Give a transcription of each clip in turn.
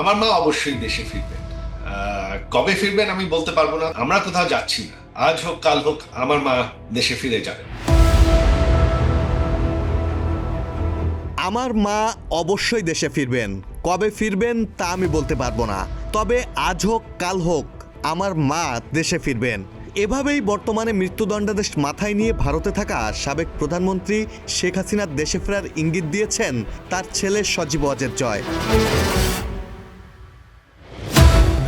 আমার মা অবশ্যই দেশে ফিরবেন। কবে ফিরবেন আমি বলতে পারব না। আমরা কোথাও যাচ্ছি না। আজ হোক, কাল হোক, আমার মা দেশে ফিরে যাবেন। আমার মা অবশ্যই দেশে ফিরবেন। কবে ফিরবেন তা আমি বলতে পারব না। তবে আজ হোক, কাল হোক, আমার মা দেশে ফিরবেন। এভাবেই বর্তমানে মৃত্যুদণ্ডাদেশ মাথায় নিয়ে ভারতে থাকা সাবেক প্রধানমন্ত্রী শেখ হাসিনার দেশে ফেরার ইঙ্গিত দিয়েছেন তার ছেলে সজীব অজের জয়।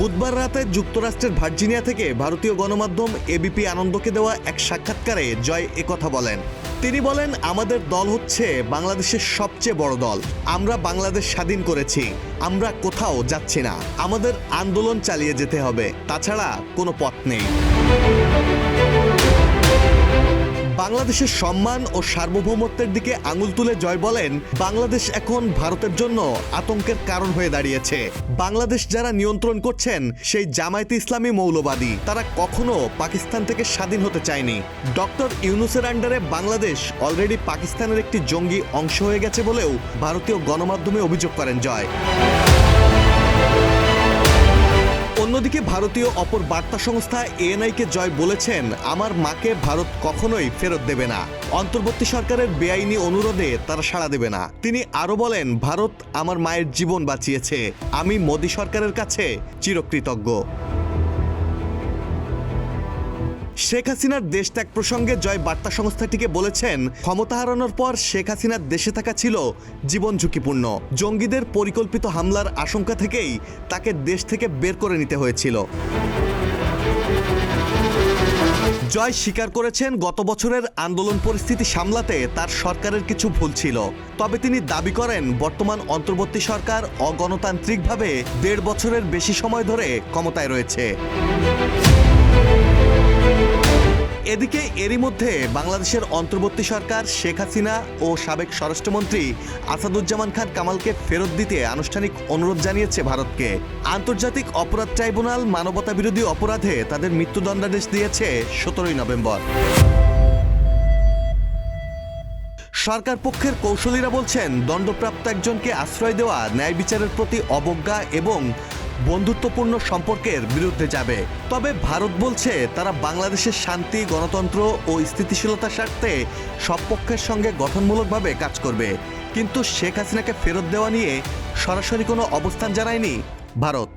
বুধবার রাতে যুক্তরাষ্ট্রের ভার্জিনিয়া থেকে ভারতীয় গণমাধ্যম এবিপি আনন্দকে দেওয়া এক সাক্ষাৎকারে জয় একথা বলেন। তিনি বলেন, আমাদের দল হচ্ছে বাংলাদেশের সবচেয়ে বড় দল। আমরা বাংলাদেশ স্বাধীন করেছি। আমরা কোথাও যাচ্ছি না। আমাদের আন্দোলন চালিয়ে যেতে হবে। তাছাড়া কোনো পথ নেই। বাংলাদেশের সম্মান ও সার্বভৌমত্বের দিকে আঙুল তুলে জয় বলেন বাংলাদেশ এখন ভারতের জন্য আতঙ্কের কারণ হয়ে দাঁড়িয়েছে। বাংলাদেশ যারা নিয়ন্ত্রণ করছেন, সেই জামায়াতে ইসলামী মৌলবাদী, তারা কখনো পাকিস্তান থেকে স্বাধীন হতে চায়নি। ডক্টর ইউনুসের আন্ডারে বাংলাদেশ অলরেডি পাকিস্তানের একটি জঙ্গি অংশ হয়ে গেছে বলেও ভারতীয় গণমাধ্যমে অভিযোগ করেন জয়। অন্যদিকে ভারতীয় অপর বার্তা সংস্থা এএনআইকে জয় বলেছেন, আমার মাকে ভারত কখনোই ফেরত দেবে না। অন্তর্বর্তী সরকারের বেআইনি অনুরোধে তারা সাড়া দেবে না। তিনি আরও বলেন, ভারত আমার মায়ের জীবন বাঁচিয়েছে। আমি মোদী সরকারের কাছে চিরকৃতজ্ঞ। শেখ হাসিনার দেশ ত্যাগ প্রসঙ্গে জয় বার্তা সংস্থাটিকে বলেছেন, ক্ষমতা হারানোর পর শেখ হাসিনার দেশে থাকা ছিল জীবন ঝুঁকিপূর্ণ। জঙ্গিদের পরিকল্পিত হামলার আশঙ্কা থেকেই তাকে দেশ থেকে বের করে নিতে হয়েছিল। জয় স্বীকার করেছেন, গত বছরের আন্দোলন পরিস্থিতি সামলাতে তার সরকারের কিছু ভুল ছিল। তবে তিনি দাবি করেন, বর্তমান অন্তর্বর্তী সরকার অগণতান্ত্রিকভাবে দেড় বছরের বেশি সময় ধরে ক্ষমতায় রয়েছে। এদিকে এরই মধ্যে বাংলাদেশের অন্তর্বর্তী সরকার শেখ হাসিনা ও সাবেক স্বরাষ্ট্রমন্ত্রী আসাদুজ্জামান খান কামালকে ফেরত দিতে আনুষ্ঠানিক অনুরোধ জানিয়েছে ভারতকে। আন্তর্জাতিক অপরাধ ট্রাইব্যুনাল মানবতা বিরোধী অপরাধে তাদের মৃত্যুদণ্ডাদেশ দিয়েছে সতেরোই নভেম্বর। সরকার পক্ষের কৌশলীরা বলছেন, দণ্ডপ্রাপ্ত একজনকে আশ্রয় দেওয়া, ন্যায় বিচারের প্রতি অবজ্ঞা এবং বন্ধুত্বপূর্ণ সম্পর্কের বিরুদ্ধে যাবে। তবে ভারত বলছে, তারা বাংলাদেশের শান্তি, গণতন্ত্র ও স্থিতিশীলতার স্বার্থে সব পক্ষের সঙ্গে গঠনমূলকভাবে কাজ করবে। কিন্তু শেখ হাসিনাকে ফেরত দেওয়া নিয়ে সরাসরি কোনো অবস্থান জানায়নি ভারত।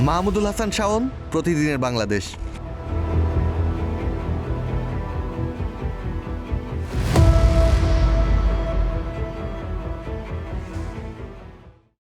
মাহমুদুল হাসান শাওন, প্রতিদিনের বাংলাদেশ।